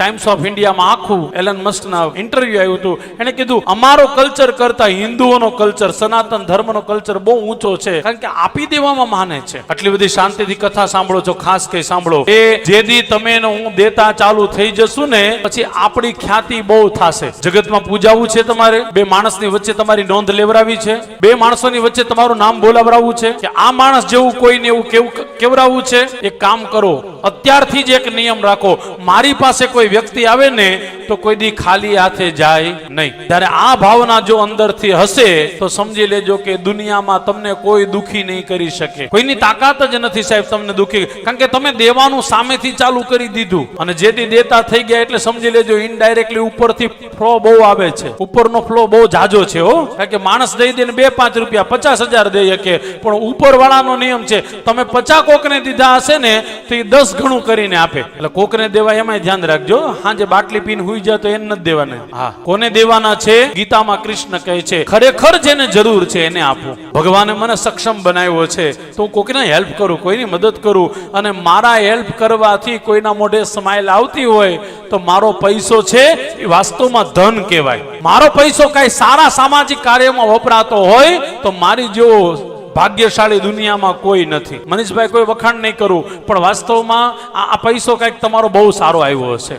Times of ઇન્ડિયામાં આખું Allan મસ્કના interview આવ્યું હતું. એને કીધું, અમારો કલ્ચર કરતા હિન્દુઓનો કલ્ચર સનાતન ધર્મનો કલ્ચર બહુ ઊંચો છે, કારણ કે આપી દેવામાં માને છે. આટલી બધી શાંતિથી કથા સાંભળો છો, ખાસ કઈ સાંભળો. એ જેદી તમે હું દેતા ચાલુ થઈ જશું ને, પછી આપણી ખ્યાતિ બહુ થાશે. જગતમાં પૂજાવું છે તમારે? બે માણસની વચ્ચે તમારી નોંધ લેવરાવી છે? બે માણસોની વચ્ચે તમારું નામ બોલાવરાવું છે? કે આ માણસ જેવું કોઈને એવું કેવું કેવરાવું છે? એક કામ કરો, અત્યારથી જ એક નિયમ રાખો. મારી પાસે કોઈ વ્યક્તિ આવે ને તો કોઈ દી ખાલી હાથે જાય નહીં. ત્યારે આ ભાવના જો અંદરથી હશે, તો સમજી લેજો કે દુનિયામાં તમને કોઈ દુખી નહીં કરી શકે. કોઈની તાકાત જ નથી સાહેબ તમને દુખી. કારણ કે તમે દેવાનું સામેથી ચાલુ કરી દીધું. અને જે દી દેતા થઈ ગયા એટલે સમજી લેજો ઇનડાયરેક્ટલી ઉપરથી ફ્લો બહુ આવે છે. ઉપરનો ફ્લો બહુ જાજો છે હો. કારણ કે માણસ દઈ દઈને બે પાંચ રૂપિયા પચાસ હજાર દઈ શકે. પણ ઉપરવાળાનો નિયમ છે, તમે પચાસ કોકને દીધા હશે ને, તો એ દસ ગણું કરીને આપે. એટલે કોકને દેવા એમાં ધ્યાન રાખજો. હાજે બાટલી પીને હુઈ જાય તો એને નથી દેવાના. હા. કોને દેવાના છે? ગીતામાં કૃષ્ણ કહે છે ખરેખર જેને જરૂર છે એને આપો. ભગવાને મને સક્ષમ બનાવ્યો છે. તો હું કોઈને હેલ્પ કરું કોઈની મદદ કરું? અને મારા હેલ્પ કરવાથી કોઈના મોઢે સ્માઇલ આવતી હોય તો મારો પૈસો છે એ વાસ્તવમાં ધન કહેવાય. મારો પૈસો કાંઈ સારા સામાજિક કાર્યમાં વપરાતો હોય તો મારી જેવો ભાગ્યશાળી દુનિયામાં કોઈ નથી. મનીષભાઈ કોઈ વખાણ નહીં કરું પણ વાસ્તવમાં આ પૈસો કાંઈક તમારો બહુ સારો આવ્યો હશે.